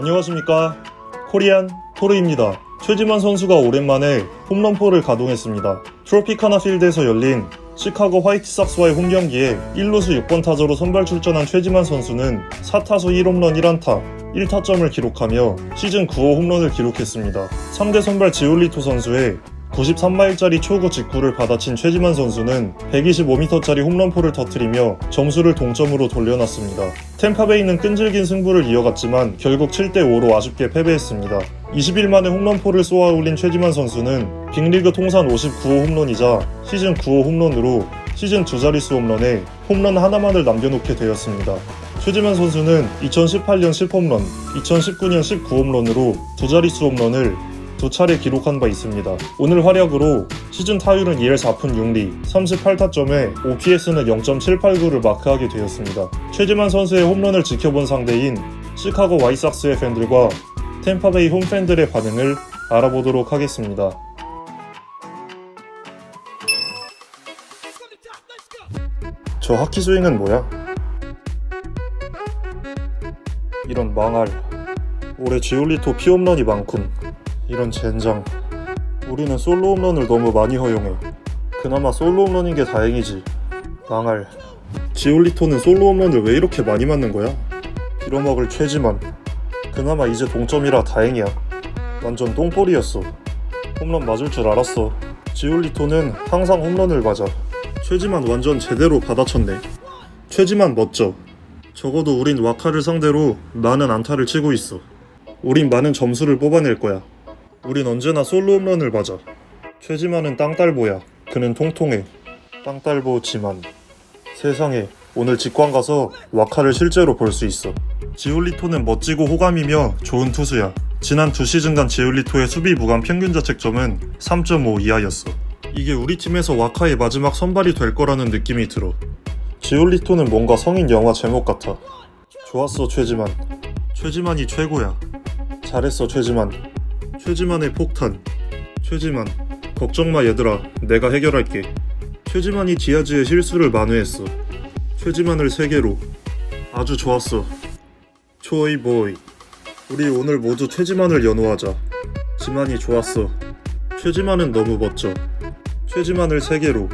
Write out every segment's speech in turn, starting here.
안녕하십니까. 코리안 토르입니다. 최지만 선수가 오랜만에 홈런포를 가동했습니다. 트로피카나 필드에서 열린 시카고 화이트삭스와의 홈경기에 1루수 6번 타자로 선발 출전한 최지만 선수는 4타수 1홈런 1안타 1타점을 기록하며 시즌 9호 홈런을 기록했습니다. 상대 선발 지올리토 선수의 93마일짜리 초구 직구를 받아친 최지만 선수는 125m짜리 홈런포를 터뜨리며 점수를 동점으로 돌려놨습니다. 템파베이는 끈질긴 승부를 이어갔지만 결국 7대5로 아쉽게 패배했습니다. 20일 만에 홈런포를 쏘아 올린 최지만 선수는 빅리그 통산 59호 홈런이자 시즌 9호 홈런으로 시즌 두 자릿수 홈런에 홈런 하나만을 남겨놓게 되었습니다. 최지만 선수는 2018년 10홈런, 2019년 19홈런으로 두 자릿수 홈런을 두 차례 기록한 바 있습니다. 오늘 활약으로 시즌 타율은 2할 4푼 6리, 38타점에 OPS는 0.789를 마크하게 되었습니다. 최지만 선수의 홈런을 지켜본 상대인 시카고 와이삭스의 팬들과 템파베이 홈팬들의 반응을 알아보도록 하겠습니다. 저 하키 스윙은 뭐야? 이런 망할. 올해 지올리토 피홈런이 많군. 이런 젠장. 우리는 솔로 홈런을 너무 많이 허용해. 그나마 솔로 홈런인 게 다행이지. 망할. 지올리토는 솔로 홈런을 왜 이렇게 많이 맞는 거야? 빌어먹을 최지만. 그나마 이제 동점이라 다행이야. 완전 똥볼이었어. 홈런 맞을 줄 알았어. 지올리토는 항상 홈런을 맞아. 최지만 완전 제대로 받아쳤네. 최지만 멋져. 적어도 우린 와카를 상대로 많은 안타를 치고 있어. 우린 많은 점수를 뽑아낼 거야. 우린 언제나 솔로 홈런을 맞아. 최지만은 땅딸보야. 그는 통통해. 땅딸보 지만 세상에 오늘 직관 가서 와카를 실제로 볼 수 있어. 지올리토는 멋지고 호감이며 좋은 투수야. 지난 두 시즌간 지올리토의 수비 무관 평균 자책점은 3.5 이하였어. 이게 우리 팀에서 와카의 마지막 선발이 될 거라는 느낌이 들어. 지올리토는 뭔가 성인 영화 제목 같아. 좋았어 최지만. 최지만이 최고야. 잘했어 최지만. 최지만의 폭탄. 최지만. 걱정 마 얘들아. 내가 해결할게. 최지만이 디아즈의 실수를 만회했어. 최지만을 세 개로. 아주 좋았어. 초이 보이. 우리 오늘 모두 최지만을 연호하자. 지만이 좋았어. 최지만은 너무 멋져. 최지만을 세 개로.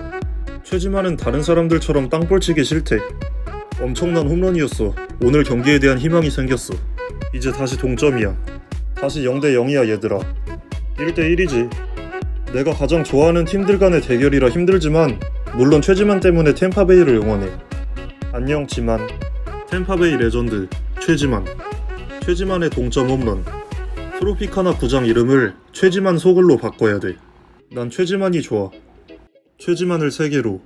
최지만은 다른 사람들처럼 땅볼 치기 싫대. 엄청난 홈런이었어. 오늘 경기에 대한 희망이 생겼어. 이제 다시 동점이야. 다시 0대 0이야 얘들아. 1대 1이지. 내가 가장 좋아하는 팀들 간의 대결이라 힘들지만 물론 최지만 때문에 템파베이를 응원해. 안녕 지만. 템파베이 레전드 최지만. 최지만의 동점 홈런. 트로피카나 구장 이름을 최지만 소글로 바꿔야 돼. 난 최지만이 좋아. 최지만을 세 개로.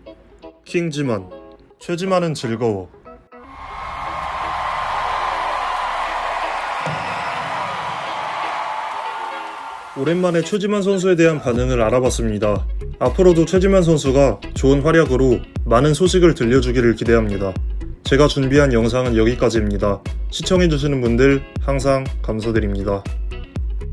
킹지만. 최지만은 즐거워. 오랜만에 최지만 선수에 대한 반응을 알아봤습니다. 앞으로도 최지만 선수가 좋은 활약으로 많은 소식을 들려주기를 기대합니다. 제가 준비한 영상은 여기까지입니다. 시청해주시는 분들 항상 감사드립니다.